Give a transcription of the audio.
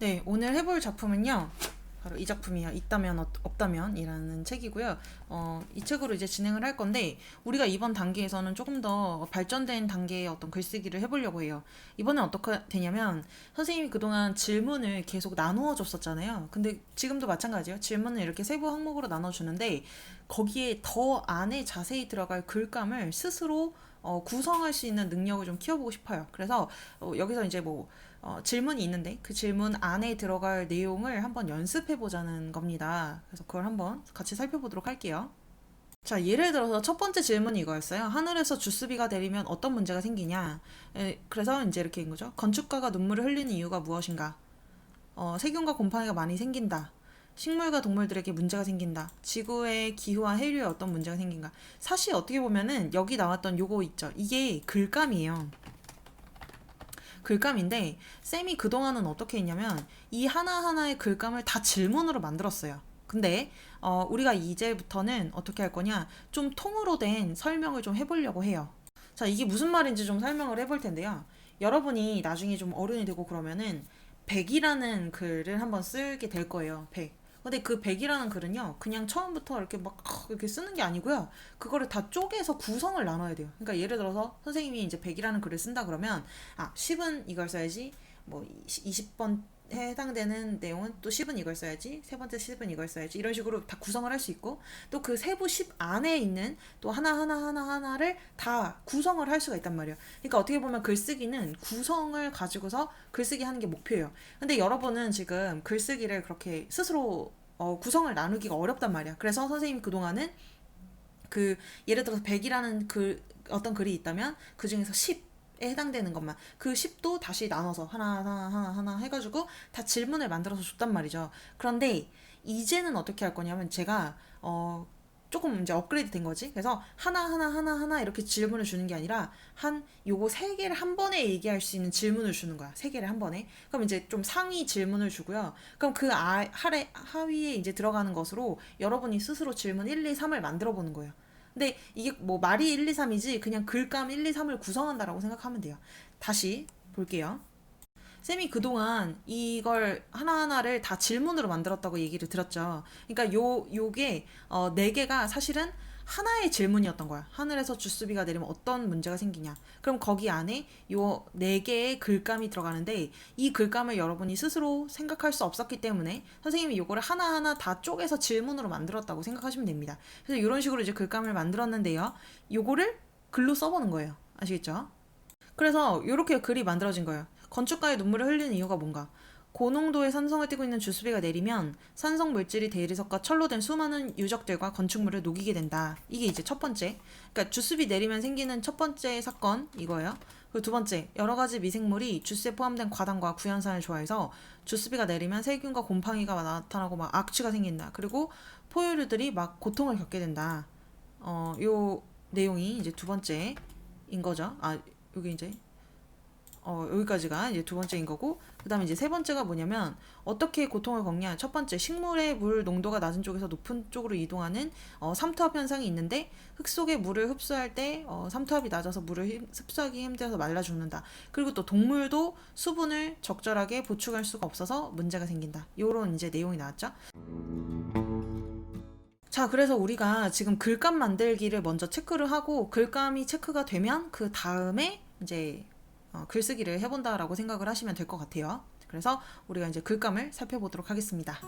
네, 오늘 해볼 작품은요. 바로 이 작품이요. 있다면 어- 없다면이라는 책이고요. 어, 이 책으로 이제 진행을 할 건데 우리가 이번 단계에서는 조금 더 발전된 단계의 어떤 글쓰기를 해보려고 해요. 이번엔 어떻게 되냐면 선생님이 그동안 질문을 계속 나누어 줬었잖아요. 근데 지금도 마찬가지예요. 질문을 이렇게 세부 항목으로 나눠 주는데 거기에 더 안에 자세히 들어갈 글감을 스스로 어, 구성할 수 있는 능력을 좀 키워보고 싶어요. 그래서 어, 여기서 이제 뭐 어, 질문이 있는데 그 질문 안에 들어갈 내용을 한번 연습해 보자는 겁니다. 그래서 그걸 한번 같이 살펴보도록 할게요. 자, 예를 들어서 첫 번째 질문이 이거였어요. 하늘에서 주스비가 내리면 어떤 문제가 생기냐? 에, 그래서 이제 이렇게 인 거죠. 건축가가 눈물을 흘리는 이유가 무엇인가? 어, 세균과 곰팡이가 많이 생긴다. 식물과 동물들에게 문제가 생긴다. 지구의 기후와 해류에 어떤 문제가 생긴가? 사실 어떻게 보면은 여기 나왔던 요거 있죠. 이게 글감이에요. 글감인데 쌤이 그동안은 어떻게 했냐면 이 하나하나의 글감을 다 질문으로 만들었어요. 근데 어, 우리가 이제부터는 어떻게 할 거냐? 좀 통으로 된 설명을 좀 해보려고 해요. 자, 이게 무슨 말인지 좀 설명을 해볼 텐데요. 여러분이 나중에 좀 어른이 되고 그러면은 100이라는 글을 한번 쓰게 될 거예요. 100. 근데 그 100이라는 글은요, 그냥 처음부터 이렇게 막 이렇게 쓰는 게 아니고요. 그거를 다 쪼개서 구성을 나눠야 돼요. 그러니까 예를 들어서 선생님이 이제 100이라는 글을 쓴다 그러면 아, 10은 이걸 써야지. 뭐 20번 해당되는 내용은 또 10은 이걸 써야지. 세 번째 10은 이걸 써야지. 이런 식으로 다 구성을 할 수 있고 또 그 세부 10 안에 있는 또 하나하나 하나하나를 다 구성을 할 수가 있단 말이에요. 그러니까 어떻게 보면 글쓰기는 구성을 가지고서 글쓰기 하는 게 목표예요. 근데 여러분은 지금 글쓰기를 그렇게 스스로 어, 구성을 나누기가 어렵단 말이야. 그래서 선생님이 그동안은 그 예를 들어서 100이라는 그 어떤 글이 있다면 그 중에서 10에 해당되는 것만 그 10도 다시 나눠서 하나 하나 하나 하나 해가지고 다 질문을 만들어서 줬단 말이죠. 그런데 이제는 어떻게 할 거냐면 제가 어 조금 이제 업그레이드 된 거지. 그래서 하나 하나 하나 하나 이렇게 질문을 주는 게 아니라 한 요거 세 개를 한 번에 얘기할 수 있는 질문을 주는 거야. 세 개를 한 번에. 그럼 이제 좀 상위 질문을 주고요. 그럼 그 아, 하래, 하위에 이제 들어가는 것으로 여러분이 스스로 질문 1, 2, 3을 만들어 보는 거예요. 근데 이게 뭐 말이 1, 2, 3이지 그냥 글감 1, 2, 3을 구성한다라고 생각하면 돼요. 다시 볼게요. 쌤이 그동안 이걸 하나하나를 다 질문으로 만들었다고 얘기를 들었죠. 그러니까 요, 요게, 어, 네 개가 사실은 하나의 질문이었던 거야. 하늘에서 주스비가 내리면 어떤 문제가 생기냐. 그럼 거기 안에 요 네 개의 글감이 들어가는데 이 글감을 여러분이 스스로 생각할 수 없었기 때문에 선생님이 요거를 하나하나 다 쪼개서 질문으로 만들었다고 생각하시면 됩니다. 그래서 이런 식으로 이제 글감을 만들었는데요. 요거를 글로 써보는 거예요. 아시겠죠? 그래서 이렇게 글이 만들어진 거예요. 건축가의 눈물을 흘리는 이유가 뭔가? 고농도의 산성을 띠고 있는 주스비가 내리면 산성 물질이 대리석과 철로 된 수많은 유적들과 건축물을 녹이게 된다. 이게 이제 첫 번째. 그러니까 주스비 내리면 생기는 첫 번째 사건 이거예요. 그리고 두 번째, 여러 가지 미생물이 주스에 포함된 과당과 구연산을 좋아해서 주스비가 내리면 세균과 곰팡이가 나타나고 막 악취가 생긴다. 그리고 포유류들이 막 고통을 겪게 된다. 어, 요 내용이 이제 두 번째인 거죠. 아, 여기 이제 어, 여기까지가 이제 두 번째인 거고, 그 다음에 이제 세 번째가 뭐냐면, 어떻게 고통을 겪냐. 첫 번째, 식물의 물 농도가 낮은 쪽에서 높은 쪽으로 이동하는 어, 삼투압 현상이 있는데, 흙 속에 물을 흡수할 때 어, 삼투압이 낮아서 물을 힘- 흡수하기 힘들어서 말라 죽는다. 그리고 또 동물도 수분을 적절하게 보충할 수가 없어서 문제가 생긴다. 요런 이제 내용이 나왔죠. 자, 그래서 우리가 지금 글감 만들기를 먼저 체크를 하고, 글감이 체크가 되면 그 다음에 이제 어, 글쓰기를 해본다라고 생각을 하시면 될 것 같아요. 그래서 우리가 이제 글감을 살펴보도록 하겠습니다.